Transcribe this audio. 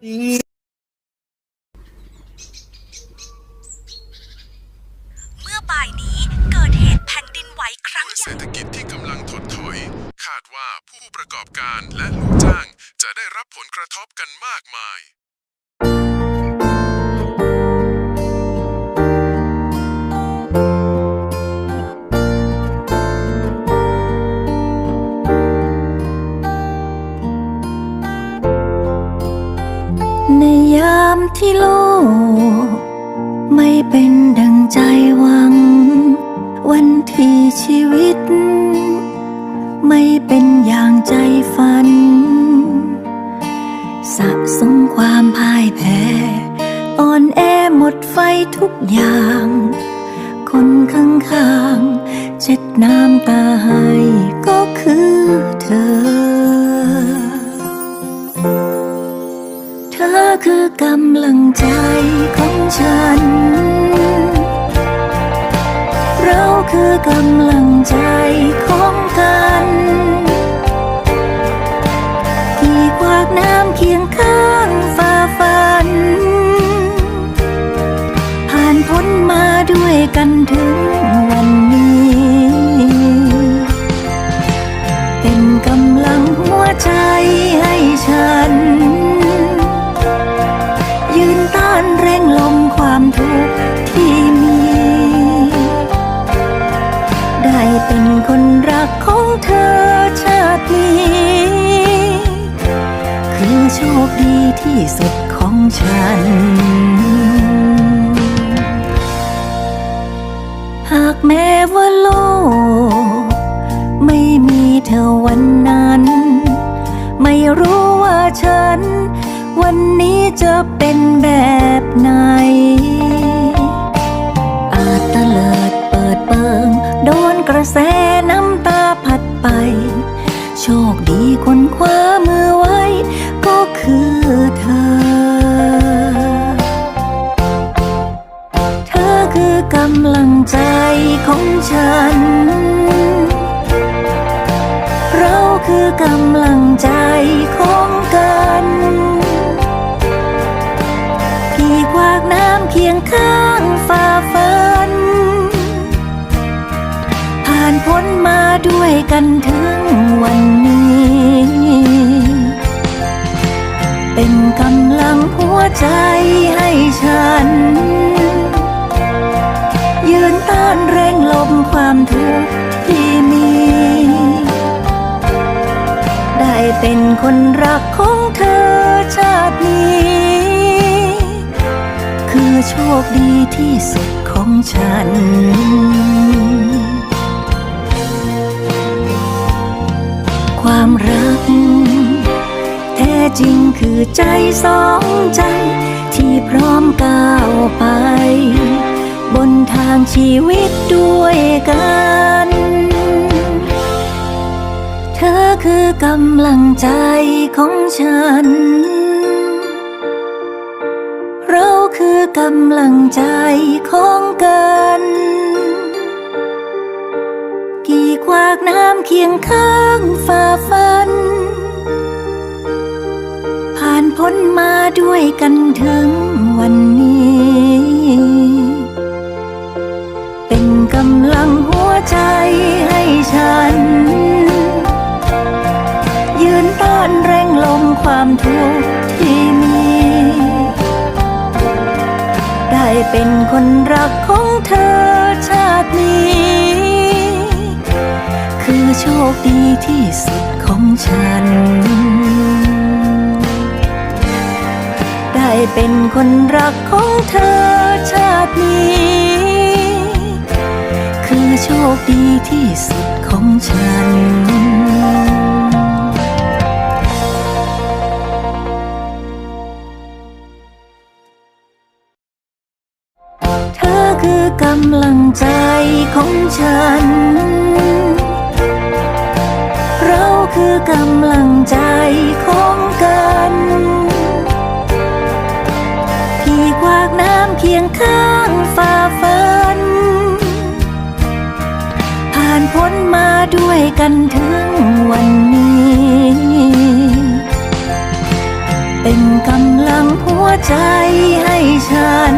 เมื่อบ่ายนี้เกิดเหตุแผ่นดินไหวครั้งใหเศรญ่ษฐกิจที่กำลังถดถอย คาดว่าผู้ประกอบการและลูกจ้างจะได้รับผลกระทบกันมากมาย ที่โลก ไม่เป็นดังใจหวัง วันที่ชีวิต ไม่เป็นอย่างใจฝัน สะสมความพ่ายแพ้อ่อนแอหมดไฟทุกอย่าง คนข้างๆเช็ดน้ำตาให้ก็คือเธอ คือกำลังใจของฉัน เราคือกำลังใจของกัน ที่กวากน้ำเคียงข้างฝ่าฟัน ผ่านพ้นมาด้วยกันถึงวันนี้ เป็นกำลังหัวใจให้ฉัน ที่สุดของฉัน หากแม้ว่าโลก ไม่มีเธอวันนั้น ไม่รู้ว่าฉัน วันนี้จะเป็นแบบไหน ฉัน เราคือกำลังใจของกันที่กวากน้ำเคียงข้างฝ่าฟัน ผ่านพ้นมาด้วยกันถึงวันนี้ เป็นกำลังหัวใจให้ฉัน นต้านแรงลมความทุกข์ที่มี ได้เป็นคนรักของเธอชาตินี้ คือโชคดีที่สุดของฉันความรัก แท้จริงคือใจสองใจ ที่พร้อมก้าวไป บนทางชีวิตด้วยกัน เธอคือกำลังใจของฉัน เราคือกำลังใจของกัน กี่ควากน้ำเคียงข้างฝ่าฟัน ผ่านพ้นมาด้วยกันถึงวันนี้ ฉัน ยืนต้านแรงลมความทุกข์ที่มี ได้เป็นคนรักของเธอชาตินี้ คือโชคดีที่สุดของฉัน ได้เป็นคนรักของเธอชาตินี้ คือโชคดีที่สุดของฉัน เธอคือกำลังใจของฉัน เราคือกำลังใจของกันที่กวากน้ำเคียงข้างฝ่า กันถึงวันนี้ เป็นกำลังหัวใจให้ฉัน